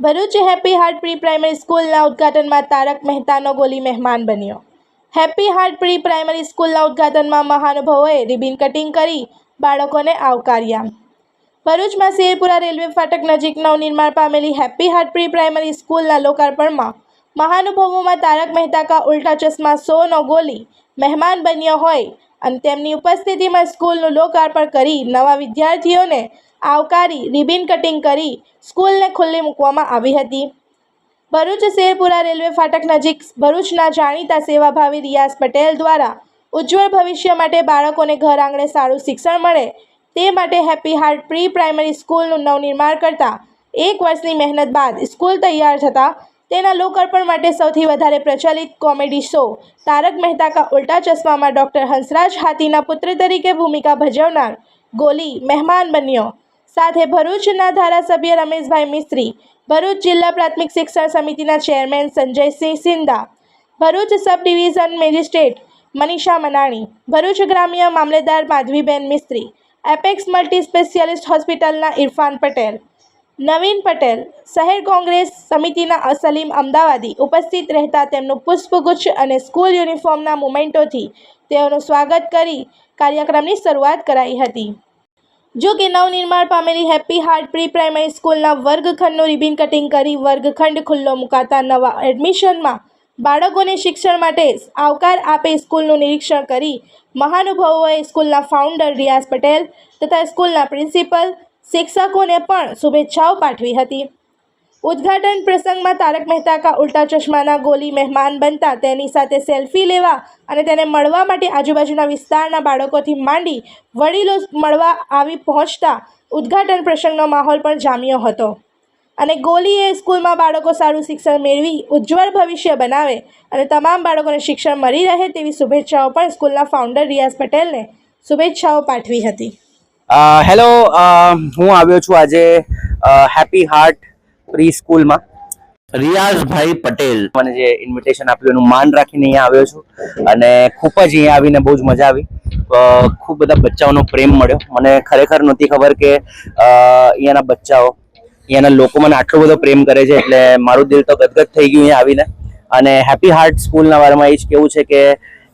Bharuch happy heart pre primary સ્કૂલના ઉદ્ઘાટનમાં તારક મહેતાનો ગોલી મહેમાન બન્યો. હેપી હાર્ટ પ્રી પ્રાઇમરી સ્કૂલના ઉદ્ઘાટનમાં મહાનુભાવોએ રિબિન કટિંગ કરી બાળકોને આવકાર્યા. ભરૂચમાં શેરપુરા રેલવે ફાટક નજીક નવનિર્માણ પામેલી હેપી હાર્ટ પ્રી પ્રાઇમરી સ્કૂલના લોકાર્પણમાં મહાનુભાવોમાં તારક મહેતા કા ઉલ્ટા ચશ્મા સોનો ગોલી મહેમાન બન્યો હોય અને તેમની ઉપસ્થિતિમાં સ્કૂલનું લોકાર્પણ કરી નવા વિદ્યાર્થીઓને આવકારી, રિબિન કટિંગ કરી સ્કૂલને ખુલ્લી મૂકવામાં આવી હતી. ભરૂચ શેરપુરા રેલવે ફાટક નજીક ભરૂચના જાણીતા સેવાભાવી રિયાઝ પટેલ દ્વારા ઉજ્જવળ ભવિષ્ય માટે બાળકોને ઘર આંગણે સારું શિક્ષણ મળે તે માટે હેપી હાર્ટ પ્રી પ્રાઇમરી સ્કૂલનું નવનિર્માણ કરતા એક વર્ષની મહેનત બાદ સ્કૂલ તૈયાર થતાં તેના લોકાર્પણ માટે સૌથી વધારે પ્રચલિત કોમેડી શો તારક મહેતા કા ઉલ્ટા ચશ્મામાં ડૉક્ટર હંસરાજ હાથીના પુત્ર તરીકે ભૂમિકા ભજવનાર ગોલી મહેમાન બન્યો. સાથે ભરૂચના ધારાસભ્ય રમેશભાઈ મિસ્ત્રી, ભરૂચ જિલ્લા પ્રાથમિક શિક્ષણ સમિતિના chairman Sanjaysinh Sindha, Bharuch sub division magistrate Manisha Manani, Bharuch ગ્રામ્ય મામલેદાર Madhaviben Mistry, apex multi specialist હોસ્પિટલના ઇરફાન પટેલ, નવીન પટેલ, શહેર કોંગ્રેસ સમિતિના અસલીમ અમદાવાદી ઉપસ્થિત રહેતા તેમનું પુષ્પગુચ્છ અને સ્કૂલ યુનિફોર્મના મુમેન્ટોથી તેઓનું સ્વાગત કરી કાર્યક્રમની શરૂઆત કરાઈ હતી. જો કે નવનિર્માણ પામેલી હેપી હાર્ટ પ્રી પ્રાઇમરી સ્કૂલના વર્ગખંડનું રિબિન કટિંગ કરી વર્ગખંડ ખુલ્લો મુકાતા નવા એડમિશનમાં બાળકોને શિક્ષણ માટે આવકાર આપે સ્કૂલનું નિરીક્ષણ કરી મહાનુભાવોએ સ્કૂલના ફાઉન્ડર રિયાઝ પટેલ તથા સ્કૂલના પ્રિન્સિપલ શિક્ષકોને પણ શુભેચ્છાઓ પાઠવી હતી. ઉદ્ઘાટન પ્રસંગમાં તારક મહેતા કા ઉલ્ટા ચશ્માના ગોલી મહેમાન બનતા તેની સાથે સેલ્ફી લેવા અને તેને મળવા માટે આજુબાજુના વિસ્તારના બાળકોથી માંડી વડીલો મળવા આવી પહોંચતા ઉદ્ઘાટન પ્રસંગનો માહોલ પણ જામ્યો હતો. અને ગોલીએ સ્કૂલમાં બાળકો સારું શિક્ષણ મેળવી ઉજ્જવળ ભવિષ્ય બનાવે અને તમામ બાળકોને શિક્ષણ મળી રહે તેવી શુભેચ્છાઓ પણ સ્કૂલના ફાઉન્ડર રિયાઝ પટેલને શુભેચ્છાઓ પાઠવી હતી. હેલો હું આવ્યો છું આજે હેપી હાર્ટ પ્રી સ્કૂલમાં રિયાઝભાઈ પટેલ. મને જે ઇન્વિટેશન આપ્યું એનું માન રાખીને અહીંયા આવ્યો છું અને ખૂબ જ અહીંયા આવીને બહુ જ મજા આવી. ખૂબ બધા બચ્ચાઓનો પ્રેમ મળ્યો. મને ખરેખર નહોતી ખબર કે અહીંયાના બચ્ચાઓ અહીંયાના લોકો મને આટલો બધો પ્રેમ કરે છે એટલે મારું દિલ તો ગદગદ થઈ ગયું અહીંયા આવીને. અને હેપી હાર્ટ સ્કૂલના વારમાં એ જ કેવું છે કે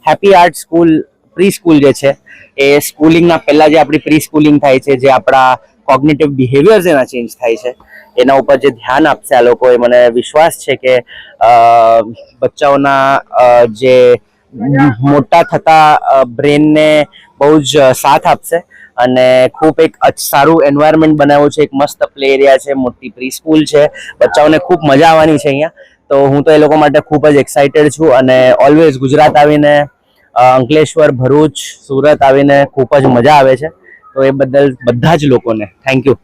happy heart school pre school જે છે એ સ્કૂલિંગના પહેલાં જે આપણી પ્રી સ્કૂલિંગ થાય છે જે આપણા કોગ્નેટિવ બિહેવિયર્સ એના ચેન્જ થાય છે. એના ઉપર જે ધ્યાન આપશે આ લોકો એ મને વિશ્વાસ છે કે બચ્ચાઓના જે મોટા થતા બ્રેનને બહુ જ સાથ આપશે અને ખૂબ એક સારું એન્વાયરમેન્ટ બનાવ્યું છે, એક મસ્ત પ્લે એરિયા છે, મોટી પ્રી સ્કૂલ છે, બચ્ચાઓને ખૂબ મજા આવવાની છે અહીંયા. તો હું તો એ લોકો માટે ખૂબ જ એક્સાઇટેડ છું અને ઓલવેઝ ગુજરાત આવીને અંકલેશ્વર, ભરૂચ, સુરત આવીને ખૂબ જ મજા આવે છે. તો એ બદલ બધા જ લોકોને થેન્ક યુ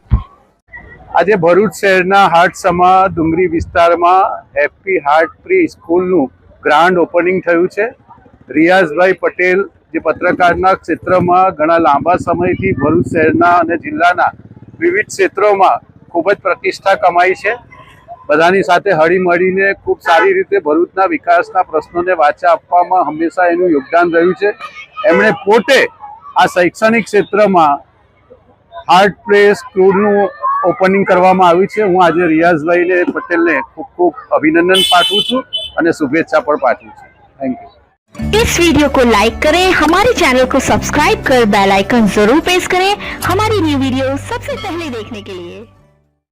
આજે ભરૂચ શહેરના હાટસમા ડુંગરી વિસ્તારમાં હેપી હાર્ટ પ્રી સ્કૂલનું ગ્રાન્ડ ઓપનિંગ થયું છે. રિયાઝભાઈ પટેલ જે પત્રકારના ક્ષેત્રમાં ઘણા લાંબા સમયથી ભરૂચ શહેરના અને જિલ્લાના વિવિધ ક્ષેત્રોમાં ખૂબ જ પ્રતિષ્ઠા કમાઈ છે. બધાની સાથે હળીમળીને ખૂબ સારી રીતે ભરૂચના વિકાસના પ્રશ્નોને વાચા આપવામાં હંમેશા એનું યોગદાન રહ્યું છે. એમણે પોતે આ શૈક્ષણિક ક્ષેત્રમાં હાર્ટ પ્લે સ્કૂલનું ઓપનિંગ કરવામાં આવ્યું છે હું આજે રિયાઝભાઈને પટેલને ખૂબ ખૂબ અભિનંદન પાઠવું છું અને શુભેચ્છા પણ પાઠવું છું થેન્ક યુ इस वीडियो को लाइक करें हमारे चैनल को सब्सक्राइब कर बेल आइकन जरूर प्रेस करें हमारी न्यू वीडियो सबसे पहले देखने के लिए